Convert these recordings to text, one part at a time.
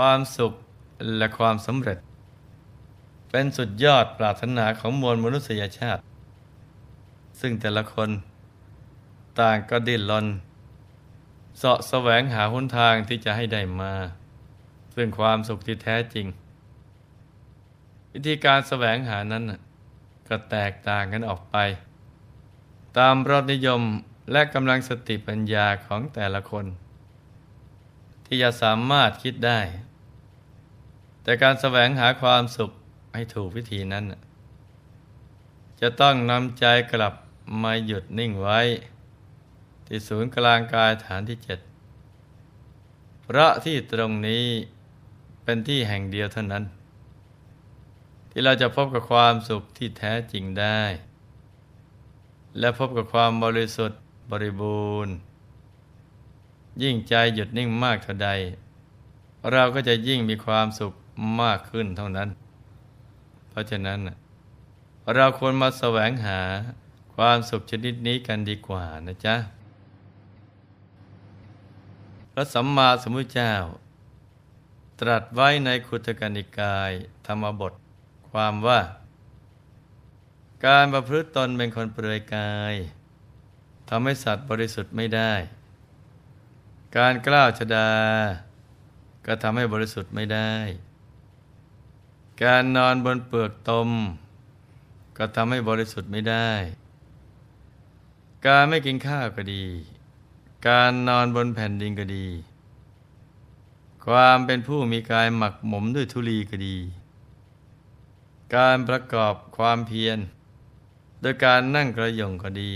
ความสุขและความสำเร็จ เป็นสุดยอดปรารถนาของมวลมนุษยชาติ ซึ่งแต่ละคนต่างก็ดิ้นรนเสาะแสวงหาหนทางที่จะให้ได้มา ซึ่งความสุขที่แท้จริง วิธีการแสวงหานั้นก็แตกต่างกันออกไป ตามรสนิยมและกำลังสติปัญญาของแต่ละคน ที่จะสามารถคิดได้ แต่การแสวงหาความสุขให้ถูกวิธีนั้น จะต้องนำใจกลับมาหยุดนิ่งไว้ ที่ศูนย์กลางกายฐานที่เจ็ดเพราะที่ตรงนี้เป็นที่แห่งเดียวเท่านั้น ที่เราจะพบกับความสุขที่แท้จริงได้ และพบกับความบริสุทธิ์บริบูรณ์ ยิ่งใจหยุดนิ่งมากเท่าใด เราก็จะยิ่งมีความสุข มากขึ้นเท่านั้น เพราะฉะนั้น เราควรมาแสวงหาความสุขชนิดนี้กันดีกว่านะจ๊ะ พระสัมมาสัมพุทธเจ้า ตรัสไว้ในคุตกนิกายธรรมบทความว่า การประพฤติตนเป็นคนเปลือยกายทำให้สัตว์บริสุทธิ์ไม่ได้ การกล้าวชดา ก็ทำให้บริสุทธิ์ไม่ได้ การนอนบนเปลือกตม ก็ทำให้บริสุทธิ์ไม่ได้ การไม่กินข้าวก็ดี การนอนบนแผ่นดินก็ดี ความเป็นผู้มีกายหมักหมมด้วยทุลีก็ดี การประกอบความเพียร โดยการนั่งกระยงก็ดี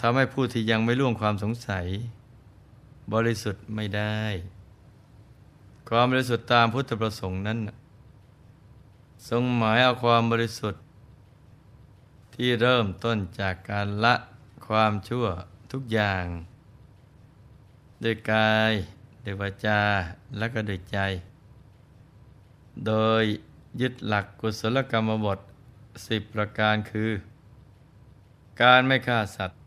ทำให้ผู้ที่ยังไม่ล่วงความสงสัย บริสุทธิ์ไม่ได้ ความบริสุทธิ์ตามพุทธประสงค์นั้น ทรงหมายเอาความบริสุทธิ์ ที่เริ่มต้นจากการละความชั่วทุกอย่างด้วยกายด้วยวาจาและก็ด้วยใจ โดยยึดหลักกุศลกรรมบทสิบประการคือ การไม่ฆ่าสัตว์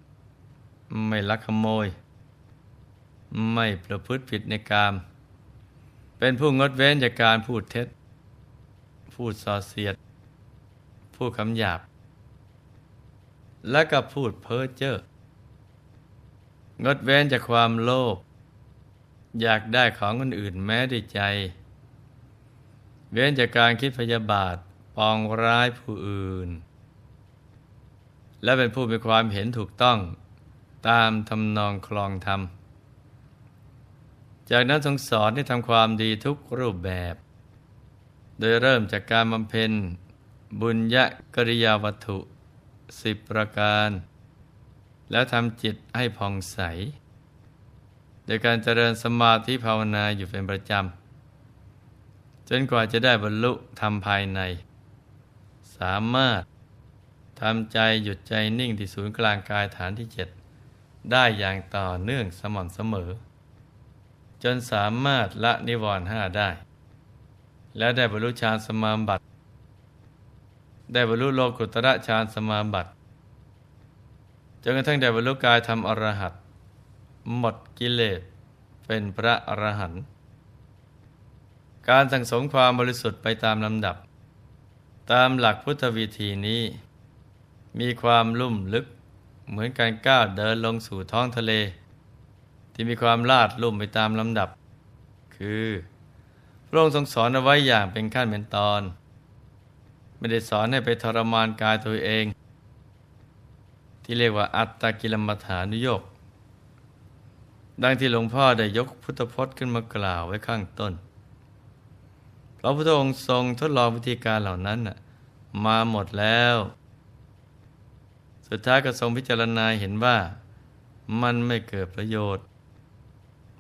ไม่ลักขโมย ไม่ประพฤติผิดในกาม เป็นผู้งดเว้นจากการพูดเท็จ พูดส่อเสียด พูดคำหยาบ และก็พูดเพ้อเจ้องดเว้นจากความโลภอยากได้ของคนอื่นแม้ด้วยใจ เว้นจากการคิดพยาบาทปองร้ายผู้อื่น และเป็นผู้มีความเห็นถูกต้องตามทำนองคลองธรรม จากนั้นทรงสอนให้ทำความดีทุกรูปแบบ โดยเริ่มจากการบำเพ็ญ บุญยกริยาวัตถุสิบประการ แล้วทำจิตให้ผ่องใส โดยการเจริญสมาธิภาวนาอยู่เป็นประจำ จนกว่าจะได้บรรลุธรรมภายใน สามารถทำใจหยุดใจนิ่งที่ศูนย์กลางกายฐานที่เจ็ดได้อย่างต่อเนื่องสม่ำเสมอ จนสามารถละนิวรณ์ห้าได้ และได้บรรลุฌานสมาบัติ ได้บรรลุโลกุตระฌานสมาบัติจนกระทั่งได้บรรลุกายทำอรหัตหมดกิเลสเป็นพระอรหันต์การสั่งสมความบริสุทธิ์ไปตามลำดับ ตามหลักพุทธวิธีนี้ มีความลุ่มลึกเหมือนการก้าวเดินลงสู่ท้องทะเล ที่มีความลาดลุ่มไปตามลำดับ คือพระองค์ทรงสอนเอาไว้อย่างเป็นขั้นเป็นตอน ไม่ได้สอนให้ไปทรมานกายตัวเอง ที่เรียกว่าอัตตกิลมัฐานุโยกดังที่หลวงพ่อได้ยกพุทธพจน์ขึ้นมากล่าวไว้ข้างต้น พระพุทธองค์ทรงทดลองวิธีการเหล่านั้นมาหมดแล้ว สุดท้ายก็ทรงพิจารณาเห็นว่ามันไม่เกิดประโยชน์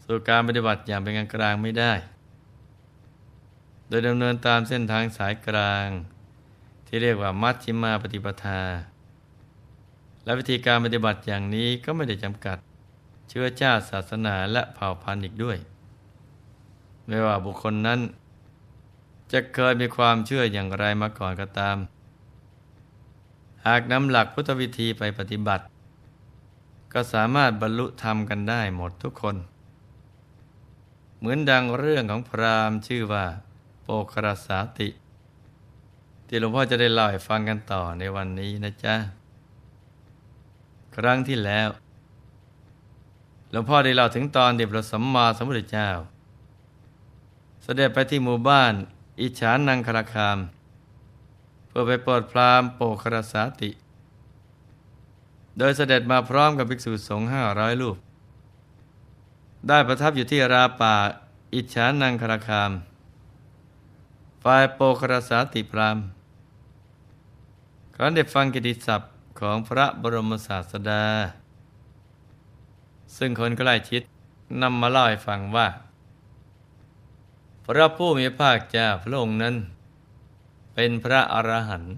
สู่การปฏิบัติอย่างเป็นกลางไม่ได้ โดยดำเนินตามเส้นทางสายกลาง ที่เรียกว่ามัชชิมาปฏิปทา และวิธีการปฏิบัติอย่างนี้ก็ไม่ได้จำกัด เชื้อชาติศาสนาและเผ่าพันธุ์อีกด้วย ไม่ว่าบุคคลนั้น จะเคยมีความเชื่ออย่างไรมาก่อนก็ตาม หากนำหลักพุทธวิธีไปปฏิบัติ ก็สามารถบรรลุธรรมกันได้หมดทุกคน เหมือนดังเรื่องของพราหมณ์ชื่อว่า โปครสาติ ที่หลวงพ่อจะได้เล่าให้ฟังกันต่อในวันนี้นะจ๊ะ ครั้งที่แล้วหลวงพ่อได้เล่าถึงตอนเด็บระสัมมาสัมพุทธเจ้า เสด็จไปที่หมู่บ้าน อิฉานังคราคาม เพื่อไปโปรดพราหมณ์โปครสาติ โดยเสด็จมาพร้อมกับภิกษุสงฆ์ห้าร้อยรูป ได้ประทับอยู่ที่ราป่าอิจฉานังคราคาม ฝ่ายโปครสาติพรามครั้นได้ฟังกิติศัพท์ของพระบรมศาสดา ซึ่งคนใกล้ชิดนำมาเล่าให้ฟังว่า พระผู้มีภาคเจ้าพระองค์นั้น เป็นพระอรหันต์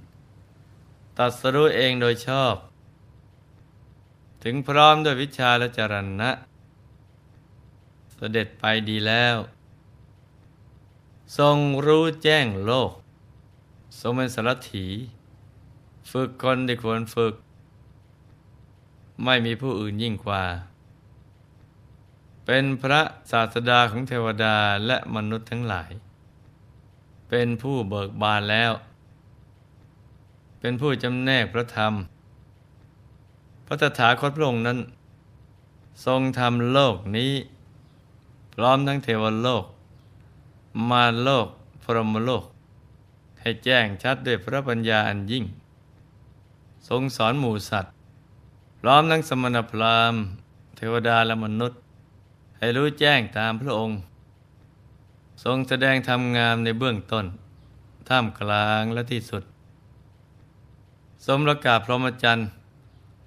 ตรัสรู้เองโดยชอบ ถึงพร้อมด้วยวิชาและจรณะ เสด็จไปดีแล้ว ทรงรู้แจ้งโลก ทรงเป็นสารถี ฝึกคนที่ควรฝึก ไม่มีผู้อื่นยิ่งกว่า เป็นพระศาสดาของเทวดาและมนุษย์ทั้งหลาย เป็นผู้เบิกบานแล้ว เป็นผู้จำแนกพระธรรม พระตถาคตพระองค์นั้นทรงทำโลกนี้ ร้อมทั้งเทวโลก มารโลก พรหมโลก ให้แจ้งชัดด้วยพระปัญญาอันยิ่ง ทรงสอนหมู่สัตว์ พร้อมทั้งสมณพราหมณ์ เทวดาและมนุษย์ ให้รู้แจ้งตามพระองค์ ทรงแสดงธรรมงามในเบื้องต้น ท่ามกลางและที่สุด สมรกาพรหมจรรย์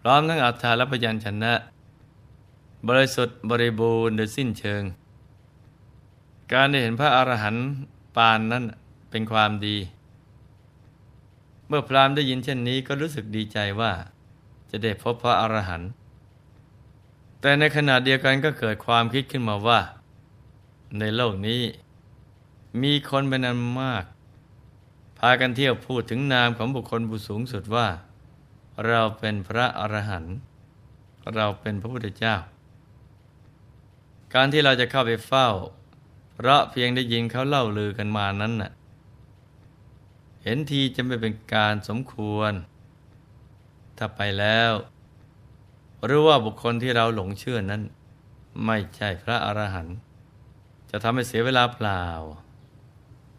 พร้อมทั้งอัฏฐาและพยัญชนะ บริสุทธิ์บริบูรณ์โดยสิ้นเชิง การได้เห็นพระอรหันต์ปานนั้นเป็นความดี เมื่อพราหมณ์ได้ยินเช่นนี้ก็รู้สึกดีใจว่า จะได้พบพระอรหันต์แต่ในขณะเดียวกันก็เกิดความคิดขึ้นมาว่า ในโลกนี้ มีคนเป็นอันมาก พากันเที่ยวพูดถึงนามของบุคคลผู้สูงสุดว่า เราเป็นพระอรหันต์เราเป็นพระพุทธเจ้า การที่เราจะเข้าไปเฝ้า เพราะเพียงได้ยินเขาเล่าลือกันมานั้นน่ะเห็นทีจะไม่เป็นการสมควร ถ้าไปแล้ว หรือว่าบุคคลที่เราหลงเชื่อนั้น ไม่ใช่พระอรหันต์จะทำให้เสียเวลาเปล่า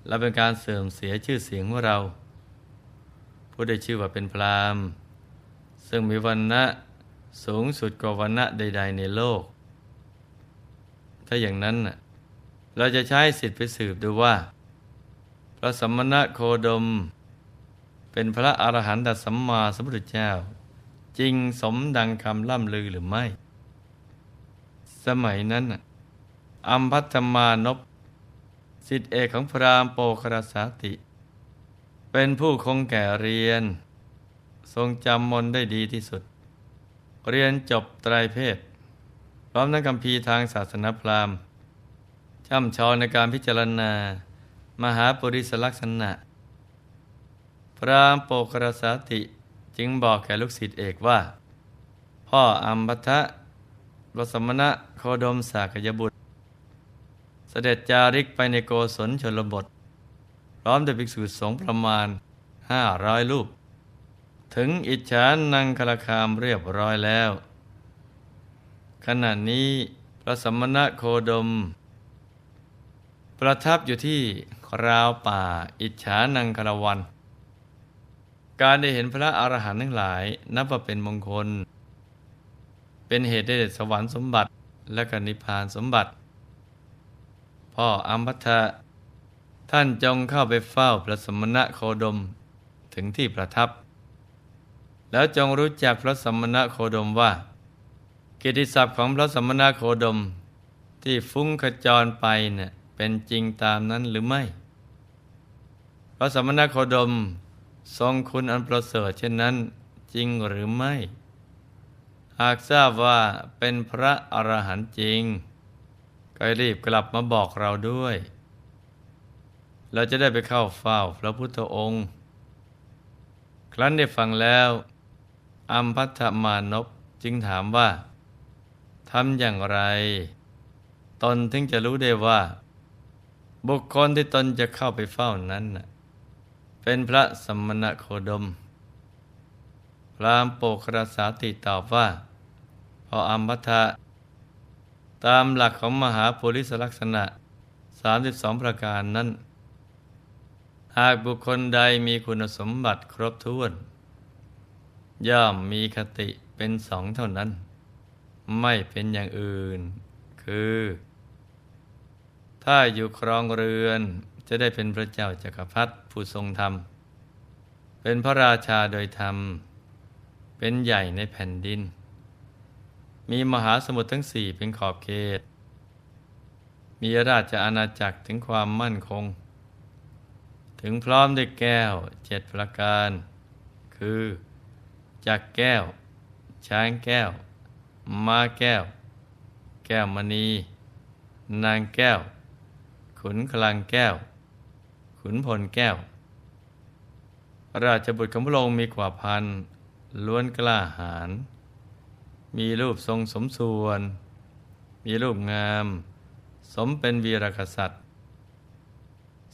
และเป็นการเสื่อมเสียชื่อเสียงของเรา ผู้ได้ชื่อว่าเป็นพราหมณ์ซึ่งมีวันณะสูงสุดกว่าวันณะใด ๆ ในโลก ถ้าอย่างนั้นน่ะ เราจะใช้สิทธิ์ไปสืบดูว่า พระสมมาโคดม เป็นพระอรหันตสัมมาสัมพุทธเจ้า จริงสมดังคำล่ำลือหรือไม่ สมัยนั้นอัมพัตมานพสิทธิเอกของพราหมณ์โปครสาติ เป็นผู้คงแก่เรียน ทรงจำมนได้ดีที่สุด เรียนจบไตรเพศ พร้อมทั้งคำพีทางศาสนาพราหมณ์ ช่ำชองในการพิจารณา มหาปุริสลักษณะ พระามโปกรสาติจึงบอกแก่ลูกศิษย์เอกว่า พ่ออัมพัทะรสมณะโคดมสากยบุตร เสด็จจาริกไปในโกศลชนบท พร้อมด้วยภิกษุสงฆ์ประมาณห้าร้อยรูป ถึงอิจฉานังคลคามเรียบร้อยแล้ว ขณะนี้พระสมณะโคดม ประทับอยู่ที่ราวป่าอิจฉานังคารวัน การได้เห็นพระอรหันต์ทั้งหลายนับว่าเป็นมงคล เป็นเหตุได้สวรรค์สมบัติและกนิพพานสมบัติ พ่ออัมพัทะท่านจงเข้าไปเฝ้าพระสมณะโคดมถึงที่ประทับ แล้วจงรู้จักพระสมณะโคดมว่ากิตติศัพท์ของพระสมณะโคดมที่ฟุ้งขจรไปเนะ่ย เป็นจริงตามนั้นหรือไม่ พระสมณโคดมทรงคุณอันประเสริฐเช่นนั้นจริงหรือไม่ หากทราบว่าเป็นพระอรหันต์จริง ก็รีบกลับมาบอกเราด้วย เราจะได้ไปเข้าเฝ้าพระพุทธองค์ ครั้นได้ฟังแล้วอัมพัทมานพจึงถามว่าทำอย่างไร ตนถึงจะรู้ได้ว่า บุคคลที่ตนจะเข้าไปเฝ้านั้นเป็นพระสมณโคดม พรามโปกรสาติตอบว่า พออัมพัทะตามหลักของมหาปุริสลักษณะ 32 ประการนั้น หากบุคคลใดมีคุณสมบัติครบถ้วน ย่อมมีคติเป็นสองเท่านั้น ไม่เป็นอย่างอื่น คือ ถ้าอยู่ครองเรือนจะได้เป็นพระเจ้าจากักรพรรดิผู้ทรงธรรม เป็นพระราชาโดยธรรม เป็นใหญ่ในแผ่นดิน มีมหาสมุทรทั้งสี่เป็นขอบเขต มีราชอาณาจักรถึงความมั่นคง ถึงพร้อมด้วยแก้วเจ็ดประการ คือจักแก้ว ช้างแก้ว ม้าแก้ว แก้วมณี นางแก้ว ขุนคลังแก้ว ขุนพลแก้ว ราชบุตรของพระองค์มีกว่าพัน ล้วนกล้าหาญ มีรูปทรงสมส่วน มีรูปงาม สมเป็นวีรกษัตริย์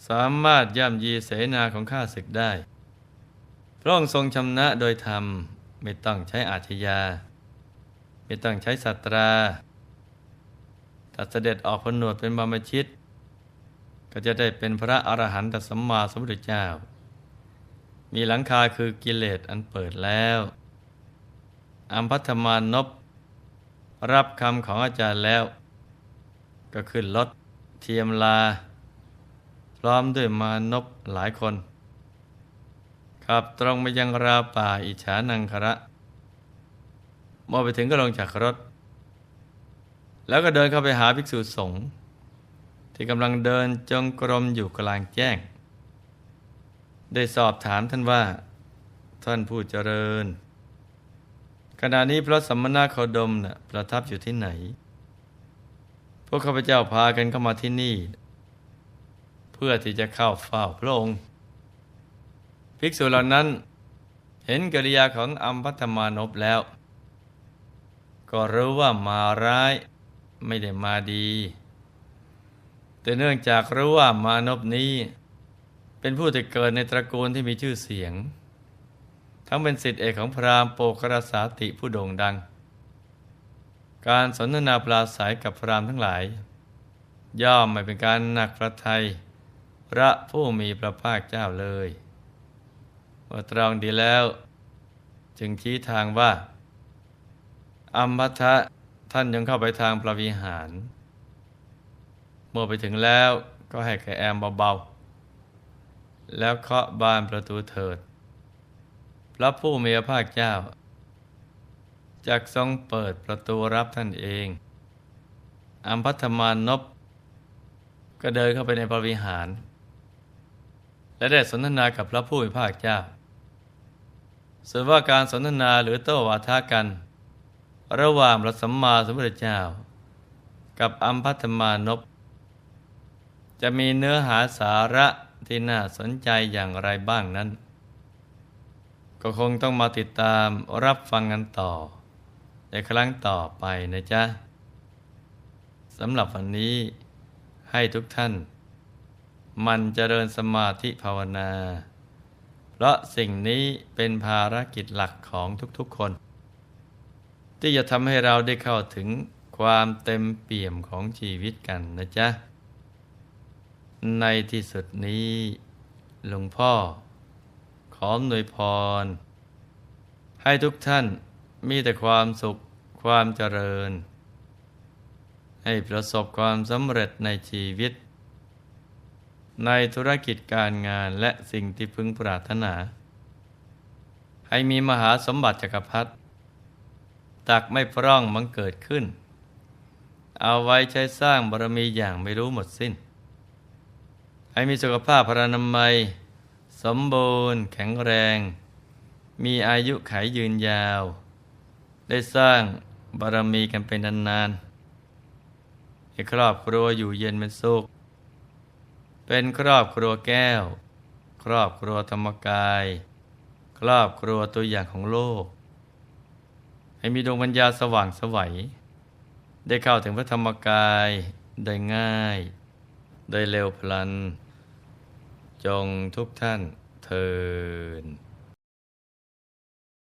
สามารถย่ำยีเสนาของข้าศึกได้ พระองค์ทรงชำนะโดยธรรม ไม่ต้องใช้อาชญา ไม่ต้องใช้สัตราตัดเสด็จออกพนวดเป็นบรรมชิต ก็จะได้เป็นพระอรหันตสัมมาสัมพุทธเจ้า มีหลังคาคือกิเลสอันเปิดแล้วอัมพัธมานพรับคำของอาจารย์แล้ว ก็ขึ้นรถเทียมลา พร้อมด้วยมานพหลายคน ขับตรงไปยังราป่าอิจฉานังคระเมื่อไปถึงก็ลงจากรถ แล้วก็เดินเข้าไปหาภิกษุสงฆ์ ที่กำลังเดินจงกรมอยู่กลางแจ้ง ได้สอบถามท่านว่า ท่านผู้เจริญ ขณะนี้พระสัมมาโคดมนะ่ะประทับอยู่ที่ไหน พวกข้าพเจ้าพากันเข้ามาที่นี่ เพื่อที่จะเข้าเฝ้าพระองค์ ภิกษุเหล่านั้นเห็นกิริยาของอัมพัธมานพแล้ว ก็รู้ว่ามาร้ายไม่ได้มาดี แต่เนื่องจากรู้ว่ามานพนี้ เป็นผู้ที่เกิดในตระกูลที่มีชื่อเสียง ทั้งเป็นสิทธิเอกของพราหมณ์โปกรสาติผู้โด่งดัง การสนทนาปราศัยกับพราหมณ์ทั้งหลาย ย่อมไม่เป็นการหนักพระไทยพระผู้มีพระภาคเจ้าเลยเมื่อตรองดีแล้ว จึงชี้ทางว่า อัมพัทะท่านยังเข้าไปทางประวิหาร เมื่อไปถึงแล้วก็ให้แกแอมเบาๆ แล้วเคาะบานประตูเถิด พระผู้มีพระภาคเจ้าจากทรงเปิดประตูรับท่านเอง อัมพัธมานพก็เดินเข้าไปในพระวิหาร และได้สนทนากับพระผู้มีพระภาคเจ้าส่วนว่าการสนทนาหรือโต้วาทากัน ระหว่างพระสัมมาสัมพุทธเจ้า กับอัมพัธมานพ จะมีเนื้อหาสาระที่น่าสนใจอย่างไรบ้างนั้น ก็คงต้องมาติดตามรับฟังกันต่อ ในครั้งต่อไปนะจ๊ะสำหรับวันนี้ให้ทุกท่าน มันเจริญสมาธิภาวนา เพราะสิ่งนี้เป็นภารกิจหลักของทุกๆคน ที่จะทำให้เราได้เข้าถึงความเต็มเปี่ยมของชีวิตกันนะจ๊ะ ในที่สุดนี้หลวงพ่อ ขอหน่วยพร ให้ทุกท่านมีแต่ความสุขความเจริญ ให้ประสบความสำเร็จในชีวิต ในธุรกิจการงานและสิ่งที่พึงปรารถนา ให้มีมหาสมบัติจักรพรรดิตักไม่พร่องมังเกิดขึ้น เอาไว้ใช้สร้างบารมีอย่างไม่รู้หมดสิ้น ให้มีสุขภาพพรานามัย สมบูรณ์แข็งแรง มีอายุขายยืนยาว ได้สร้างบารมีกันเป็นนานๆให้ครอบครัวอยู่เย็นเป็นสุข เป็นครอบครัวแก้ว ครอบครัวธรรมกาย ครอบครัวตัวอย่างของโลก ให้มีดวงปัญญาสว่างสวัย ได้เข้าถึงพระธรรมกายได้ง่าย ได้เร็วพลัน จงทุกท่านเทิน